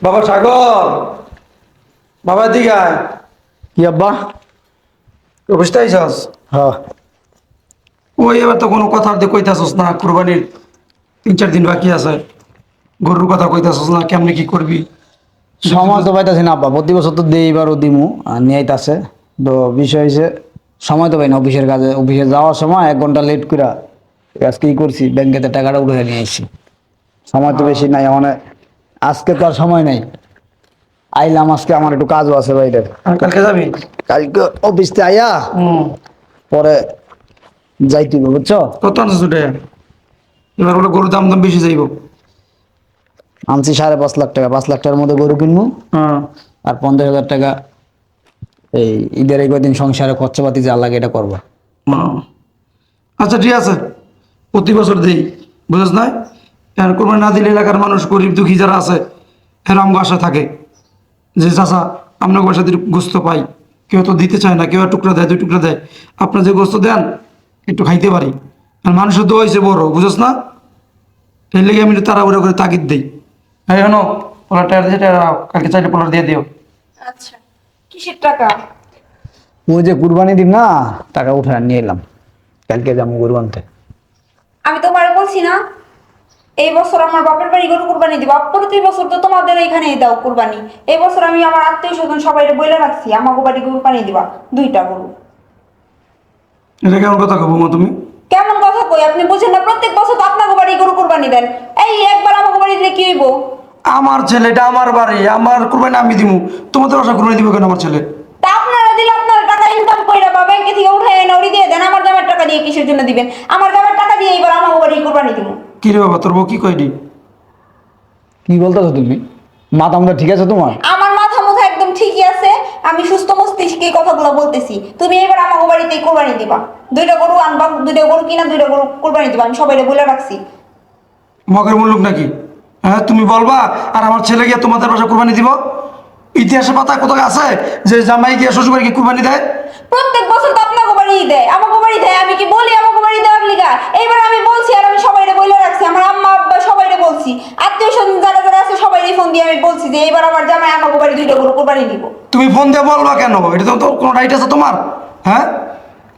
বাবা সাগর বাবা দিকে আয়। কি আব্বা? বুঝতে আইসস হ্যাঁ। ওই এবার তো কোনো কথা দিয়ে কইতাছস না কুরবানির তিন চার দিন বাকি আছে। গরুর কথা কইতাছস না কেমনে কি করবি? সময় তো পাইতাছি না আব্বা প্রতি বছর তো দেই এবারও দিমু আর নিয়ে আইতাছে। তো বিষয় হয়েছে সময় তো পাই না অফিসের কাজে। অফিসে যাওয়ার সময় এক ঘণ্টা লেট করে আজকে কি করছি? ব্যাংকেতে টাকাটা উঠে নিয়ে আসছি সময় তো বেশি নাই মানে আজকে তো আর সময় নাই। আইলাম আজকে আমার একটু কাজও আছে বাইরের। কালকে যাবি? কালকে অফিসতে আইয়া হুম। পরে যাইতে হবে, বুঝছ? কত আনছিস ওটা? এবার বলে গরুর দাম দাম বেশি যাইব। আনছি সাড়ে পাঁচ লাখ টাকা। পাঁচ লাখ টাকার মধ্যে গরু কিনবো। হ্যাঁ। আর পঞ্চাশ হাজার টাকা এই ঈদের এই কদিন সংসারে খরচাপাতি যা লাগে এটা করব। আচ্ছা ঠিক আছে। প্রতি বছর দিই বুঝেছ না? এখন কোরবানি না দিলে এলাকার মানুষ গরিব দুঃখী যারা আছে এরা আমগো আশা থাকে। যে চাষা আপনার বাসা দিয়ে গোস্ত পাই। কেউ তো দিতে চায় না কেউ টুকরা দেয় দুই টুকরা দেয়। আপনার যে গোস্ত দেন একটু খাইতে পারি। আর মানুষের তো হয়েছে বড় বুঝছ না? এর লেগে আমি একটু তাড়াহুড়া করে তাগিদ দিই। হ্যাঁ শোনো পোলার টায়ার দিয়ে টায়ার কালকে চাইলে পোলার দিয়ে দিও। আচ্ছা কিসের টাকা? ওই যে কুরবানি দিন না টাকা উঠে নিয়ে এলাম। কালকে যাব গরু আনতে। আমি তোমার বলছি না এই বছর আমার বাপের বাড়ি গরু কুরবানি দিব। প্রতি বছর তো তোমাদের এখানেই দাও কুরবানি। এই বছর আমি আমার আত্মীয় স্বজন সবাই বলে রাখছি আমাকে বাড়ি কুরবানি দিবা দুইটা গরু। এটা কেমন কথা কবো তুমি? কেমন কথা কই? আপনি বুঝেন না প্রত্যেক বছর তো আপনাকে বাড়ি গরু কুরবানি দেন। এই একবার আমাকে বাড়ি দিলে কি হইব? আমার ছেলে এটা আমার বাড়ি আমার কুরবানি আমি দিব তোমাদের আশা কুরবানি দিব কেন আমার ছেলে? তা আপনারা দিলে আপনার টাকা ইনকাম কইরা বা ব্যাংকে থেকে উঠে এনে ওরি দিয়ে দেন আমার জামার টাকা দিয়ে কিসের জন্য দিবেন? আমার জামার টাকা দিয়ে এবার আমাকে বাড়ি কুরবানি দিব কি রে বাবা তোর বউ কি কয়নি কি বলতেছো তুমি? মাথা আমরা ঠিক আছে তোমার? আমার মাথা মুথা একদম ঠিকই আছে। আমি সুস্থ মস্তিষ্কে এই কথাগুলো বলতেছি। তুমি এবার আমাকে বাড়িতে কোরবানি দিবা। দুইটা গরু আনবা দুইটা গরু কিনা দুইটা গরু কোরবানি দিবা। আমি সবাই বলে রাখছি। মগের মুল্লুক নাকি? হ্যাঁ তুমি বলবা আর আমার ছেলে গিয়ে তোমাদের বাসা কোরবানি দিব? ইতিহাসে পাতা কোথাও আছে? যে জামাই গিয়ে শ্বশুরবাড়ি গিয়ে কুরবানি দেয়? প্রত্যেক বছর তো আপনাকে বাড়ি দেয় আমাকে বাড়ি দেয় আমি কি বলি আমাকে বাড়ি দেওয়ার লিগা? এইবার আমি বলছি আর আমি সবাই বলে রাখছি আমার আম্মা আব্বা সবাই বলছি। আত্মীয় স্বজন যারা যারা আছে সবাই ফোন দিয়ে আমি বলছি যে এইবার আমার জামাই আমাকে বাড়ি দুইটা গরু কোরবানি দিব তুমি ফোন দিয়ে বলবা কেন? এটা তো তোর কোনো রাইট আছে তোমার? হ্যাঁ?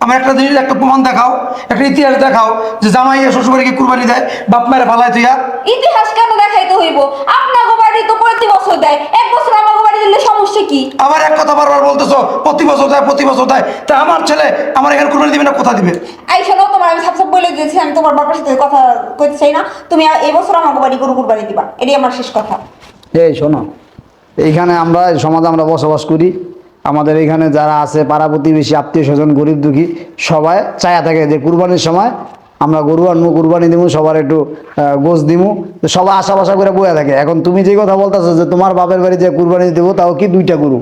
আমার একটা জিনিস একটা প্রমাণ দেখাও একটা ইতিহাস দেখাও যে জামাই গিয়ে শ্বশুরবাড়ি গিয়ে কুরবানি দেয় বাপ মায়ের ফালায় তুইয়া। ইতিহাস কেন দেখাইতে হইব? আপনাকে বাড়ি তো প্রতি বছর দেয়। এক বছর আমাকে বাড়ি দিলে সমস্যা কি? আবার এক কথা বারবার বলতেছো প্রতি বছর দেয় প্রতি বছর দেয়। তা আমার ছেলে আমার এখানে কুরবানি দিবে না কোথা দিবে? এই শোনো তোমার আমি বলে দিয়েছি আমি তোমার বাবার সাথে কথা কইতে চাই না। তুমি এই বছর আমাকে বাড়ি গরু কুরবানি দিবা। এটাই আমার শেষ কথা। এই শোনো এইখানে আমরা সমাজে আমরা বসবাস করি। আমাদের এখানে যারা আছে পাড়া প্রতিবেশী আত্মীয় স্বজন গরিব দুঃখী সবাই চায়া থাকে যে কুরবানির সময় আমরা গরু আনব কুরবানি দিব সবার একটু দিব তো সবাই আশা বাসা করে বয়ে থাকে। এখন তুমি যে কথা বলতেছো যে তোমার বাপের বাড়ি যে কুরবানি দেবো তাও কি দুইটা গরু?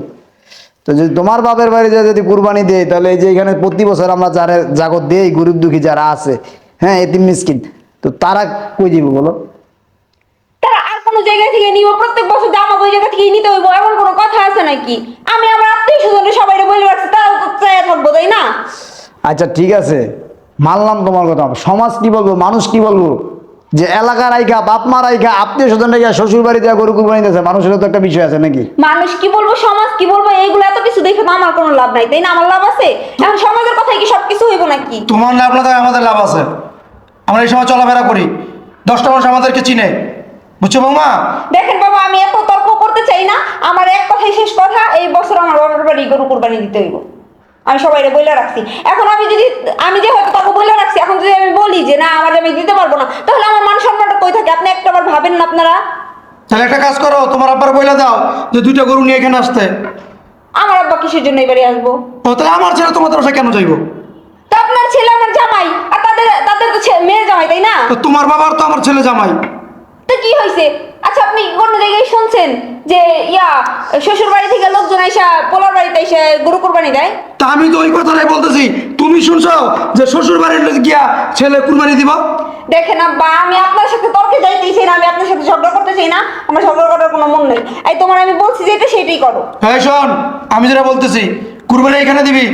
তো যদি তোমার বাপের বাড়ি যে যদি কুরবানি দেয় তাহলে এই যে এখানে প্রতি বছর আমরা যারা জাগত দেই গরিব দুঃখী যারা আছে হ্যাঁ এতিম মিসকিন তো তারা কই দিব বলো? তারা আর কোনো জায়গা থেকে নিব প্রত্যেক বছর যে ওই জায়গা থেকে নিতে হইব এমন কোনো কথা আছে নাকি? আমি আমার আত্মীয় স্বজনের সবাই বলে রাখছি তারাও তো চাইয়া থাকব তাই না? আচ্ছা ঠিক আছে। মানলাম তোমার কথা। সমাজ কি বলব মানুষ কি বলব? যে এলাকার রাইখা বাপ মা রাইখা আত্মীয় স্বজন রাইখা শ্বশুর বাড়িতে গরু কুরবানি দিয়েছে মানুষেরও তো একটা বিষয় আছে নাকি? মানুষ কি বলব সমাজ কি বলব এইগুলো এত কিছু দেখে তো আমার কোনো লাভ নাই তাই না? আমার লাভ আছে? এখন সমাজের কথাই কি সবকিছু হইব নাকি? তোমার লাভ না আমাদের লাভ আছে। আমরা এই সময় চলাফেরা করি। দশটা মানুষ আমাদেরকে চিনে। বুঝছ বৌমা? দেখেন বাবা আমি এত তর্ক করতে চাই না। আমার এক কথাই শেষ কথা এই বছর আমার বাবার বাড়ি গরু কুরবানি দিতে হইব। আমি সবাই বলে রাখছি। এখন আমি যদি আমি যে হয়তো তাকে বলে রাখছি এখন যদি আমি বলি যে না আমার আমি দিতে পারব না তাহলে আমার মান সম্মানটা কই থাকে? আপনি একটা বার ভাবেন না আপনারা? তাহলে একটা কাজ করো তোমার আব্বার বইলা দাও যে দুইটা গরু নিয়ে এখানে আসতে। আমার আব্বা কিসের জন্য এবারে আসব? ও তাহলে আমার ছেলে তোমাদের বাসায় কেন যাইবো? তো আপনার ছেলে আমার জামাই আর তাদের তাদের তো মেয়ে জামাই তাই না? তো তোমার বাবার তো আমার ছেলে জামাই। তো কি হয়েছে আচ্ছা আপনি কোন জায়গায় শুনছেন যে ইয়া শ্বশুর বাড়ি থেকে লোকজন আইসা পোলার বাড়িতে এসে গরু কুরবানি দেয়? তা আমি তো ওই কথাটাই বলতেছি। তুমি শুনছো যে শ্বশুর বাড়ির গিয়া ছেলে কুরবানি দিব? দেখেন আব্বা আমি আপনার সাথে তর্কে যাইতেই চাই না আমি আপনার সাথে ঝগড়া করতে চাই না আমার ঝগড়া করার কোনো মন নেই। এই তোমার আমি বলছি যে এটা সেটাই করো। হ্যাঁ শোন আমি যেটা বলতেছি কুরবানি এখানে দিবি।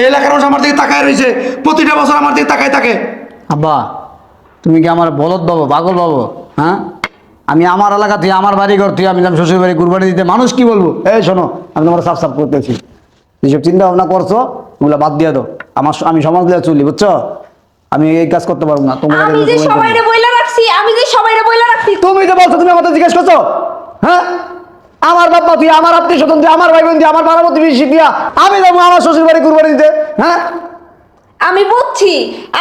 এই এলাকার মানুষ আমার দিকে তাকায় রয়েছে প্রতিটা বছর আমার দিকে তাকায় থাকে। আব্বা তুমি কি আমার বলদ বাবু পাগল বাবু হ্যাঁ? আমি আমার এলাকা তুই আমার বাড়ি ঘর তুই আমি যাম শ্বশুর বাড়ি কুরবানি দিতে। মানুষ কি বলব? এই শোনো আমি তোমার সাফ সাফ করতেছি। যেসব চিন্তা ভাবনা করছ ওগুলো বাদ দিয়ে দাও। আমার আমি সমাজ দিয়ে চলি বুঝছ? আমি এই কাজ করতে পারব না তোমার আমি যে সবাইরে বইলা রাখছি আমি যে সবাইরে বইলা রাখছি। তুমি তো বলছো তুমি আমাদের জিজ্ঞেস করছ? হ্যাঁ? আমার বাবা তুই আমার আত্মীয় স্বজন আমার ভাই বোন আমার পাড়া প্রতিবেশী দিয়া আমি যাব আমার শ্বশুর বাড়ি কুরবানি দিতে। হ্যাঁ? আমি বুঝছি,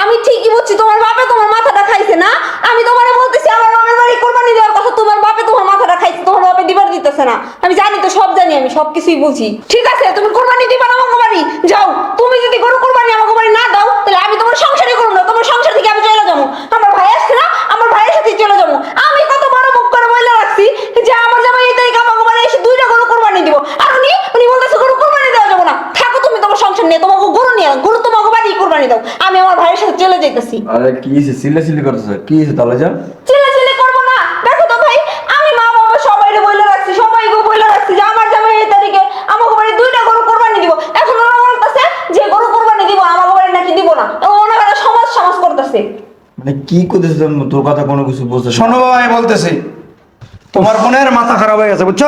আমি ঠিকই বুঝছি, তোমার বাপে তোমার মাথাটা খাইছে না? আমি তোমারে বলতেছি, আমার বাপের বাড়ি কোরবানি দেওয়ার কথা, তোমার বাপে তোমার মাথাটা খাইছে, তোমার বাপে দিবার দিতেছে না। আমি জানি তো, সব জানি আমি, সব কিছুই বুঝি। ঠিক আছে, তুমি কোরবানি দিবা আমাকে বাড়ি? যাও, তুমি যদি গরু কোরবানি আমাকে বাড়ি না দাও, তাহলে আমি তোমার সংসারই করব না। তোমার সংসার থেকে আমি চলে যাব আমার ভাই আসছে না আমার ভাইয়ের সাথে চলে যাব আমি কত বড় মুখ করে বলে রাখছি যে আমার জামাই এই তারিখে আমাকে বাড়ি এসে দুইটা গরু কোরবানি দিব আর উনি উনি বলতেছে গরু কোরবানি দেওয়া যাব না থাকো তুমি তোমার সংসার নিয়ে তোমাকে গরু নিয়ে গরু তোমাকে বাড়ি কোরবানি দাও আমি আমার ভাইয়ের সাথে চলে যেতেছি আরে কি সিলে সিলি করতেছে? কি তাহলে যা? করব না। দেখো তো ভাই আমি মা বাবা সবাই বলে রাখছি সবাইকে বলে রাখছি যে আমার জামাই এই তারিখে আমাকে বাড়ি দুইটা গরু কোরবানি দিব। এখন ওরা বলতেছে যে গরু কোরবানি দিব বাড়ি নাকি দিব না। ওনারা সমাজ সমাজ করতেছে। মানে কি করতেছে তোর- তোর কথা কোনো কিছু বুঝতে শোনো বাবা আমি বলতেছি। তোমার বোনের মাথা খারাপ হয়ে গেছে বুঝছ?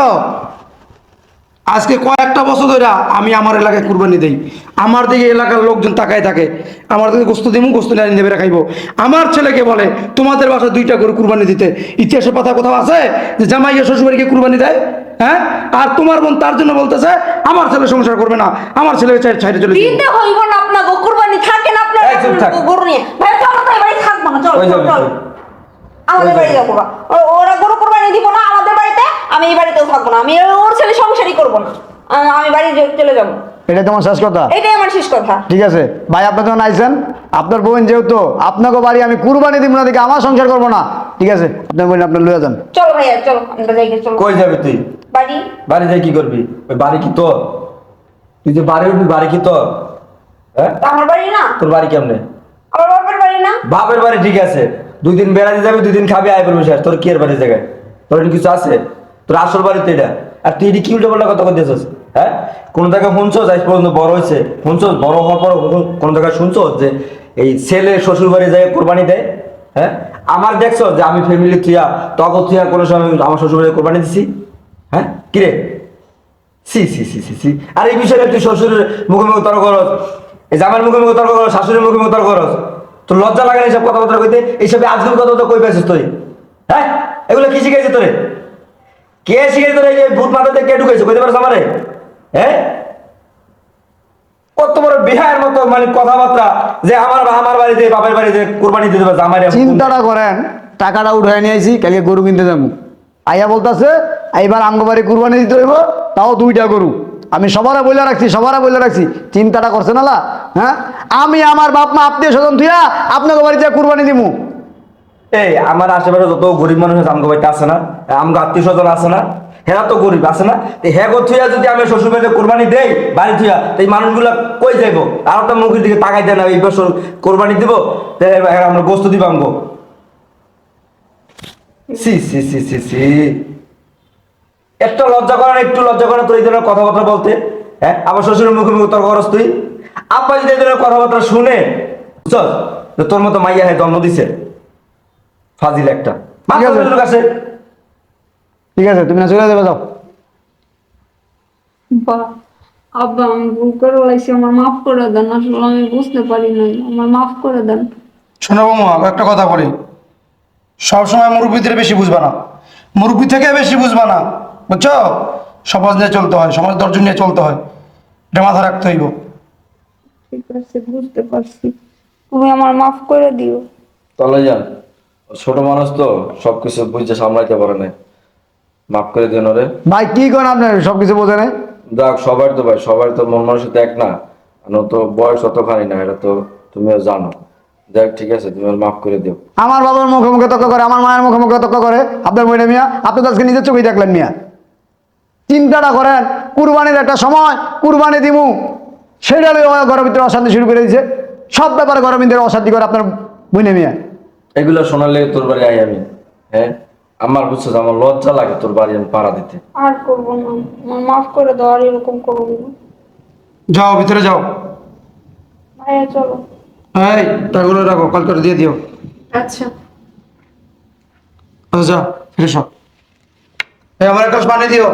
আজকে কয়েকটা বছর ধরে আমি আমার এলাকায় কুরবানি দেই। আমার দিকে এলাকার লোকজন তাকায় থাকে। আমার দিকে গোস্ত দিমু গোস্ত নিয়ে নেবে খাইবো। আমার ছেলেকে বলে তোমাদের বাসায় দুইটা করে কুরবানি দিতে। ইতিহাসের কথা কোথাও আছে যে জামাইয়া শ্বশুরবাড়িকে কুরবানি দেয়? হ্যাঁ? আর তোমার বোন তার জন্য বলতেছে আমার ছেলে সংসার করবে না। আমার চাই- ছাইড়ে চলে। দিতে হইব না আপনার গো কুরবানি থাকেন আপনার এই চুপ থাক। গরু নিয়ে। ভাই চলো তো এবারে থাকব না চলো চলো আমাদের বাড়ি যাব ওরা গরু কোরবানি দিব না আমি এই বাড়িতেও থাকব না আমি ওর ছেলে সংসারই করব না। আমি বাড়ি যে- চলে যাব। এটা তোমার শেষ কথা? এটাই আমার শেষ কথা। ঠিক আছে। ভাই আপনার যখন আইসেন আপনার বোন যেহেতু আপনাকে বাড়ি আমি কুরবানি দিব না দিকে আমার সংসার করব না। ঠিক আছে? আপনার বোন আপনার লয়ে যান। চলো ভাইয়া চলো আমরা যাই চলো। কই যাবি তুই? বাড়ি? বাড়ি যাই কি করবি? ওই বাড়ি কি তোর? তুই যে বাড়ি উঠবি বাড়ি কি তোর? হ্যাঁ? আমার বাড়ি না। তোর বাড়ি কেমনে? আমার বাপের বাড়ি না। বাপের বাড়ি ঠিক আছে। দুই দিন বেড়াতে যাবি দুই দিন খাবি আয় করবি শেষ। তোর কি এর বাড়ি জায়গায়? তোর কিছু আছে? তোর আসল বাড়িতে এটা। আর তুই কি উল্টো পাল্টা কথা করতেছিস হ্যাঁ? কোন জায়গায় শুনছো আজ পর্যন্ত বড় হয়েছে। শুনছো বড় হওয়ার পর কোন জায়গায় শুনছো যে এই ছেলে শ্বশুর বাড়ি যায় কোরবানি দেয়? হ্যাঁ? আমার দেখছ যে আমি ফ্যামিলি থুয়া তখন থুয়া কোনো সময় আমার শ্বশুর বাড়ি কোরবানি দিছি? হ্যাঁ? কিরে সি সি সি সি সি। আর এই বিষয়ে তুই শ্বশুরের মুখে মুখে তর্ক করস। এই জামার মুখে মুখে তর্ক করস, শাশুড়ির মুখে মুখে তর্ক করস। তোর লজ্জা লাগে না এইসব কথাবার্তা কইতে? এইসব আজগুল কথাবার্তা কই পাইছিস তুই? হ্যাঁ? এগুলো কি শিখাইছে তোরে? কে শিখাইছে তোরে এই ভূত মাথাতে কে ঢুকাইছে কইতে পারছ আমারে? হ্যাঁ? কত বড় বিহার মতো মানে কথাবার্তা যে আমার আমার বাড়িতে, বাপের বাড়িতে কোরবানি দিতে পারছে, আমার চিন্তাটা করেন, টাকাটা উঠাই নিয়ে আইছি, কালকে গরু কিনতে যাব। আইয়া বলতাছে, এইবার আমগো বাড়ি কুরবানি দিতে হইব, তাও দুইটা গরু। আমি সবারে বলে রাখছি, সবারে বলে রাখছি, চিন্তাটা করছে না? হ্যাঁ? আমি আমার বাপ মা, আত্মীয় স্বজন তুইয়া আপনাকে বাড়িতে কুরবানি দিমু। এই, আমার আশেপাশে যত গরিব মানুষ আছে, আমগো বাড়িতে আছে না, আমগো আত্মীয় স্বজন আছে না হ্যাঁ তো গরিব আছে না? গো থুয়া যদি আমি শ্বশুর বাড়িতে কোরবানি দেই, বাড়ি থুয়া এই মানুষগুলো কই যাইবো? আর তো মুখের দিকে তাকাই দেয় না, এই বছর কোরবানি দিব আমরা গোস্ত দিব আমগো। সি সি সি সি সি। একটা লজ্জা করে একটু লজ্জা করে তো এই ধরনের কথাবার্তা বলতে? হ্যাঁ আবার শ্বশুরের মুখে মুখে তর্ক করস তুই? আব্বা যদি এই ধরনের কথাবার্তা শুনে, বুঝছস? যে তোর মতো মাইয়া হ্যাঁ জন্ম দিছে। ফাজিল একটা। ঠিক আছে। লোক আছে। ঠিক আছে তুমি না চলে যাবে যাও। আব্বা আমি ভুল করে লাইছি আমার মাফ করে দেন আসলে আমি বুঝতে পারি নাই। আমার মাফ করে দেন। শোনো বৌমা একটা কথা বলি। সবসময় মুরব্বীদের বেশি বুঝবা না। মুরব্বী থেকে বেশি বুঝবা না বুঝছ? সমাজ নিয়ে চলতে হয় সমাজ দর্জন নিয়ে চলতে হয়। এটা মাথা রাখতে হইব। ঠিক আছে বুঝতে পারছি। তুমি আমার মাফ করে দিও। তাহলে যান। ছোট মানুষ তো সবকিছু বুঝতে সামলাইতে পারে না মাফ করে দিন ওরে ভাই কি করেন আপনার সব কিছু বোঝে না দেখ সবার তো ভাই সবার তো মন মানুষ তো এক না। তো বয়স অতখানি না এটা তো তুমিও জানো। দেখ ঠিক আছে তুমি মাফ করে দিও। আমার বাবার মুখে মুখে তর্ক করে আমার মায়ের মুখে মুখে তর্ক করে। আপনার মহিলা মিয়া আপনি তো আজকে নিজের চোখেই দেখলেন মিয়া। চিন্তাটা করেন কুরবানির একটা সময় কুরবানি দিমু। সেটা ঘরের ভিতরে অশান্তি শুরু করে দিয়েছে সব ব্যাপারে ঘরের ভিতরে অশান্তি করে আপনার বইনে মিয়া। এগুলো শোনালে তোর বাড়ি আই আমি। হ্যাঁ? আমার বুঝছ যে আমার লজ্জা লাগে তোর বাড়ি আমি পাড়া দিতে। আর করব না। আমার মাফ করে দাও আর এরকম করব না। যাও ভিতরে যাও। ভাইয়া চলো। এই টাকাগুলো রাখো কল করে দিয়ে দিও। আচ্ছা। আচ্ছা যা ফ্রেশ হ এই আমার এক গ্লাস পানি দিও।